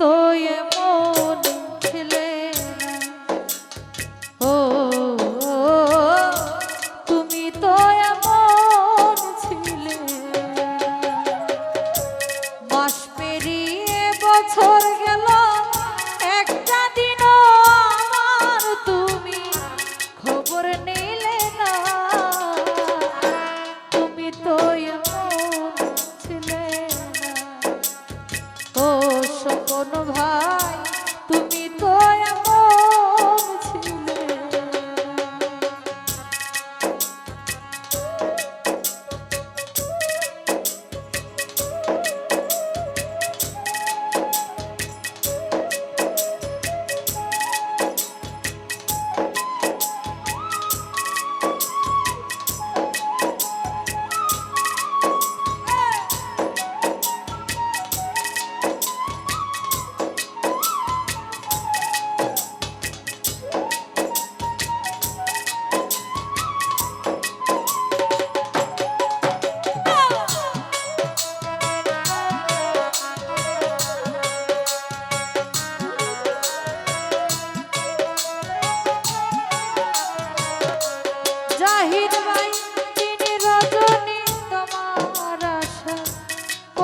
Tvoje you.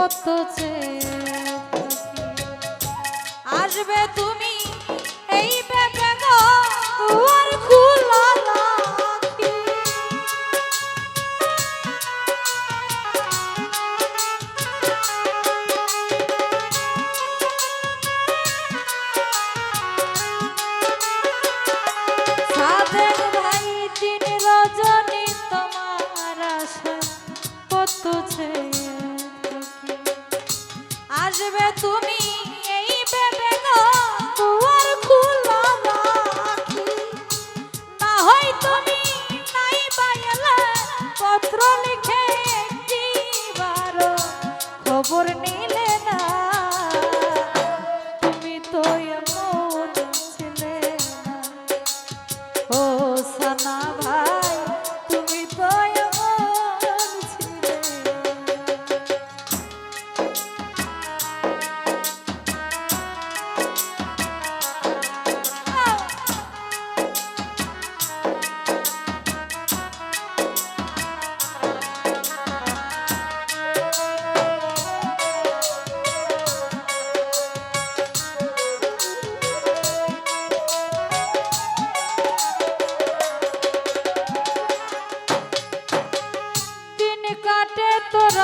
কত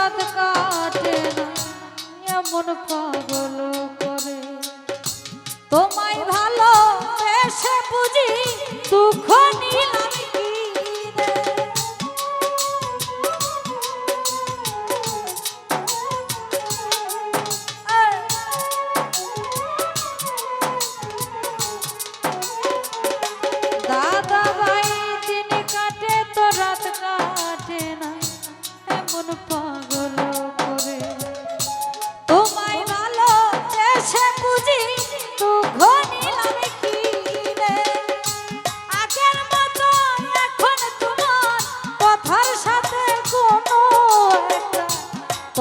রাত কাটে না এমন পাগল করে। তোমায় ভালো বেশে বুঝি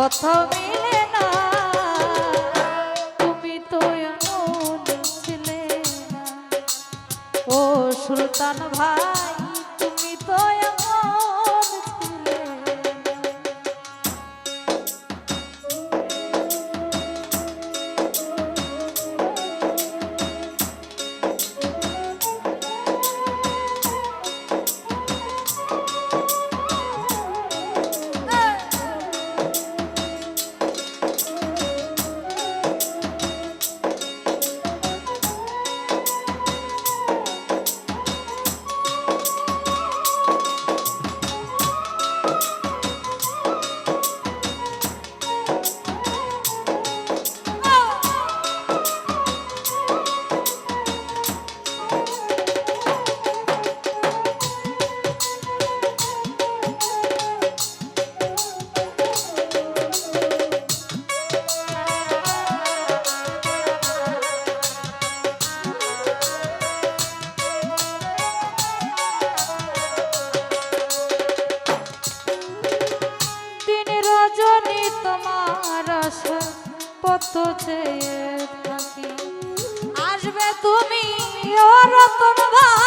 কোথাও মিলে না। তুমি তো ছিলে না। ও সুলতান ভাই কাছে কত চেয়ে থাকি। আসবে তুমি রতন ভাই।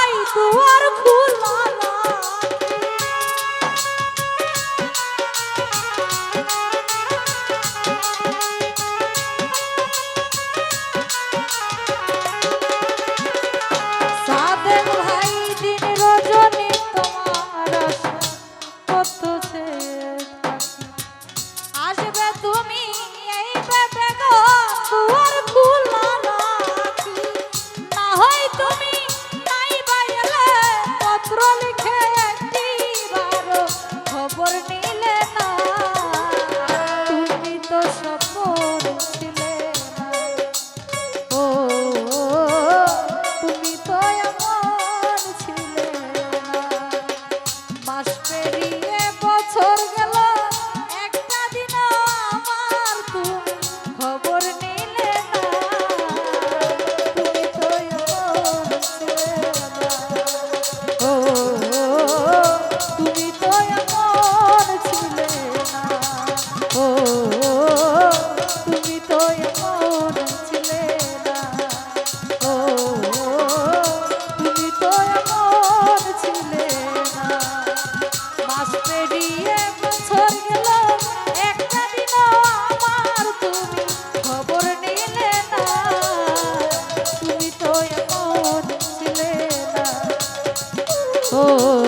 ও